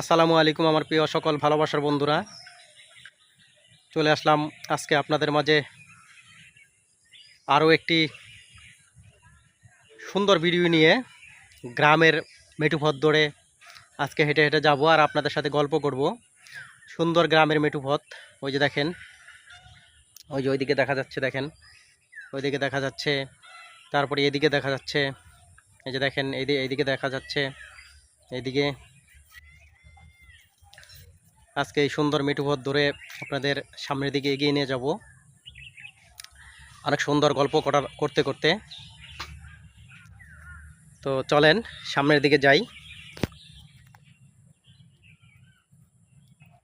আসসালামু আলাইকুম আমার প্রিয় সকল ভালোবাসার বন্ধুরা। চলে আসলাম আজকে আপনাদের মাঝে আরও একটি সুন্দর ভিডিও নিয়ে গ্রামের মেঠুপথ ধরে আজকে হেঁটে হেঁটে যাব আর আপনাদের সাথে গল্প করব। সুন্দর গ্রামের মেঠুপথ ওই যে দেখেন, ওই যে ওইদিকে দেখা যাচ্ছে, দেখেন, ওইদিকে দেখা যাচ্ছে, তারপরে এদিকে দেখা যাচ্ছে, এই যে দেখেন এইদিকে দেখা যাচ্ছে, এইদিকে আজকে এই সুন্দর মেঠুপথ ধরে আপনাদের সামনের দিকে এগিয়ে নিয়ে যাব। অনেক সুন্দর গল্প করার করতে করতে। তো চলেন, সামনের দিকে যাই।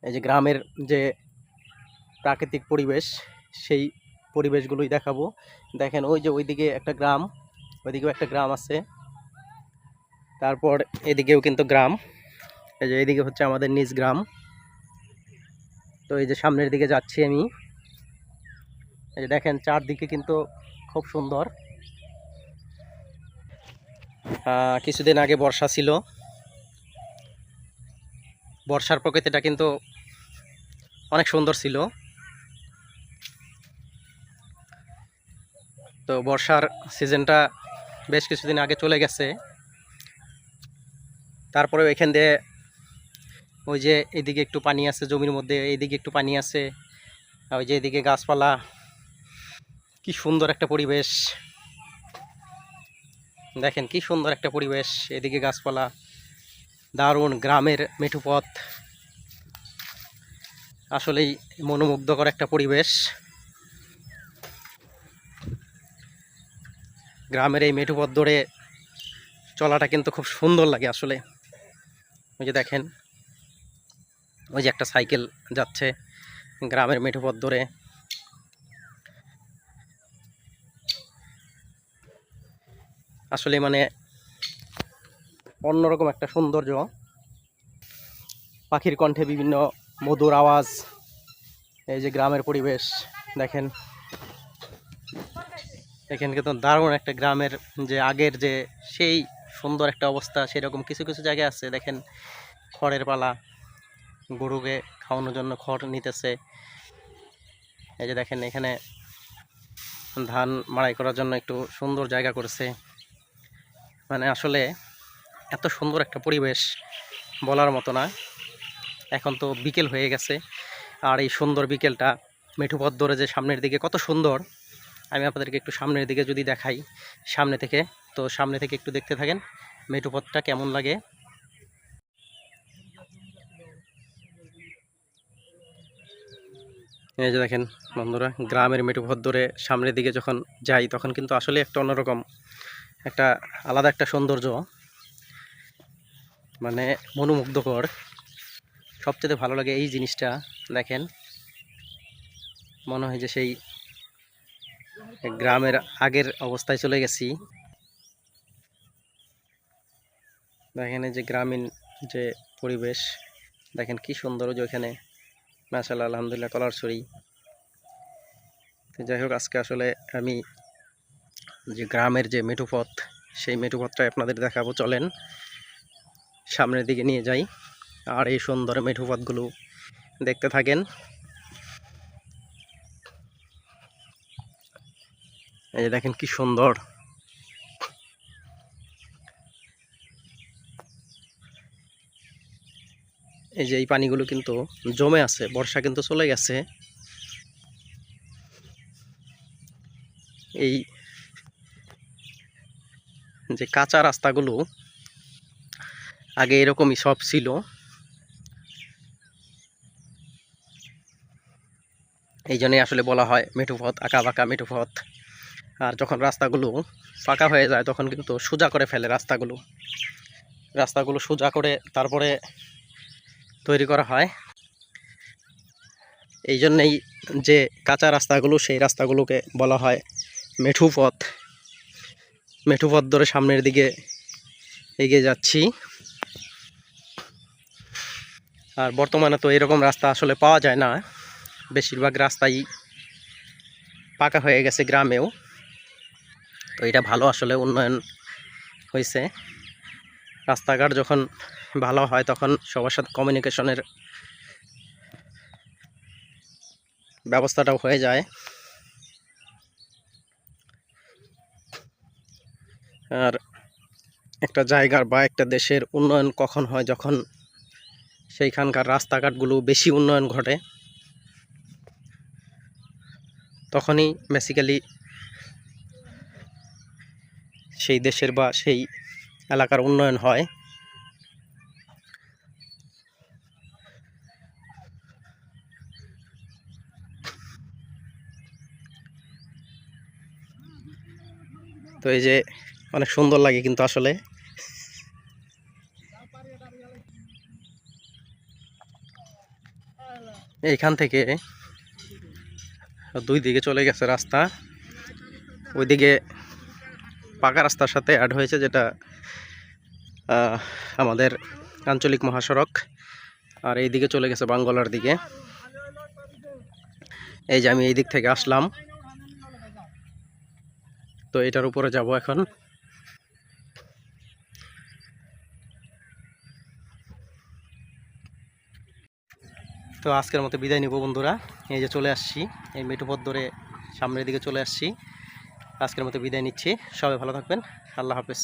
এই যে গ্রামের যে প্রাকৃতিক পরিবেশ, সেই পরিবেশগুলোই দেখাবো। দেখেন, ওই যে ওইদিকে একটা গ্রাম, ওইদিকেও একটা গ্রাম আছে। তারপর এদিকেও কিন্তু গ্রাম। এই যে এদিকে হচ্ছে আমাদের নিজ গ্রাম। তো এই যে সামনের দিকে যাচ্ছি আমি। এই যে দেখেন, চারদিকে কিন্তু খুব সুন্দর। কিছুদিন আগে বর্ষা ছিল। বর্ষার প্রকৃতিটা কিন্তু অনেক সুন্দর ছিল। তো বর্ষার সিজনটা বেশ কিছুদিন আগে চলে গেছে। তারপরেও এখান দিয়ে ওই যে এদিকে একটু পানি আছে, জমির মধ্যে এইদিকে একটু পানি আছে ওই যে এদিকে গাছপালা। কি সুন্দর একটা পরিবেশ। দেখেন কি সুন্দর একটা পরিবেশ, এদিকে গাছপালা। দারুণ গ্রামের মেঠুপথ আসলেই মনোমুগ্ধকর একটা পরিবেশ। গ্রামের এই মেঠুপথ ধরে চলাটা কিন্তু খুব সুন্দর লাগে আসলে। ওই যে দেখেন ওই যে একটা সাইকেল যাচ্ছে গ্রামের মেঠোপথ ধরে। আসলে মানে অন্যরকম একটা সৌন্দর্য। পাখির কণ্ঠে বিভিন্ন মধুর আওয়াজ, এই যে গ্রামের পরিবেশ, দেখেন। এখানে কিন্তু দারুণ একটা গ্রামের যে আগের যে সেই সুন্দর একটা অবস্থা, সেরকম কিছু কিছু জায়গায় আছে, দেখেন, খড়ের পালা। গরুকে খাওয়ানোর জন্য খড় নিতেছে। এই যে দেখেন, এখানে ধান মাড়াই করার জন্য একটু সুন্দর জায়গা করেছে। মানে আসলে এত সুন্দর একটা পরিবেশ বলার মতো না। এখন তো বিকেল হয়ে গেছে, আর এই সুন্দর বিকেলটা মেঠুপথ ধরে যে সামনের দিকে কত সুন্দর, আমি আপনাদেরকে একটু সামনের দিকে যদি দেখাই, সামনে থেকে। তো সামনে থেকে একটু দেখতে থাকেন, মেঠুপথটা কেমন লাগে। এই যে দেখেন বন্ধুরা, গ্রামের মেঠুপথ ধরে সামনের দিকে যখন যাই, তখন কিন্তু আসলে একটা অন্যরকম, একটা আলাদা একটা সৌন্দর্য মানে মনোমুগ্ধকর। সবচেয়ে ভালো লাগে এই জিনিসটা, দেখেন। মনে হয় যে সেই গ্রামের আগের অবস্থায় চলে গেছি। দেখেন যে গ্রামীণ যে পরিবেশ, দেখেন কি সুন্দর যে ওইখানে মাশাল্লাহ আলহামদুলিল্লাহ, কলার ছড়ি। যাই হোক, আজকে আসলে আমি যে গ্রামের যে মেঠুপথ সেই মেঠুপথটা আপনাদের দেখাবো। চলেন, সামনের দিকে নিয়ে যাই। আর এই সুন্দর মেঠুপথগুলো দেখতে থাকেন। এই দেখেন কি সুন্দর। এই যে এই পানিগুলো কিন্তু জমে আছে, বর্ষা কিন্তু চলে গেছে। এই যে কাঁচা রাস্তাগুলো আগে এরকমই সব ছিল। এই জন্যই আসলে বলা হয় মেঠুপথ আঁকা বাঁকা মেঠুপথ আর যখন রাস্তাগুলো ফাঁকা হয়ে যায়, তখন কিন্তু সোজা করে ফেলে রাস্তাগুলো। রাস্তাগুলো সোজা করে তারপরে তৈরি করা হয়। এই জন্যেই যে কাঁচা রাস্তাগুলো, সেই রাস্তাগুলোকে বলা হয় মেঠু পথ। মেঠু পথ ধরে সামনের দিকে এগিয়ে যাচ্ছি। আর বর্তমানে তো এরকম রাস্তা আসলে পাওয়া যায় না। বেশিরভাগ রাস্তাই পাকা হয়ে গেছে গ্রামেও। তো এটা ভালো আসলে উন্নয়ন হয়েছে। রাস্তাঘাট যখন ভালো হয় তখন সবার সাথে কমিউনিকেশনের ব্যবস্থাটাও হয়ে যায়। আর একটা জায়গার বা একটা দেশের উন্নয়ন কখন হয় যখন সেইখানকার রাস্তাঘাটগুলো বেশি উন্নয়ন ঘটে, তখনই বেসিক্যালি সেই দেশের বা সেই এলাকার উন্নয়ন হয়। তো এই যে অনেক সুন্দর লাগে কিন্তু আসলে। এইখান থেকে দুই দিকে চলে গেছে রাস্তা। ওইদিকে পাকা রাস্তার সাথে অ্যাড হয়েছে যেটা আমাদের আঞ্চলিক মহাসড়ক। আর এই দিকে চলে গেছে বাঙ্গলার দিকে। এই যে আমি এই দিক থেকে আসলাম। তো এটার উপরে যাব এখন। তো আজকের মতো বিদায় নিব বন্ধুরা। এই যে চলে আসছি, এই মেটুপথ ধরে সামনের দিকে চলে আসছি। আজকের মতো বিদায় নিচ্ছি। সবাই ভালো থাকবেন। আল্লাহ হাফেজ।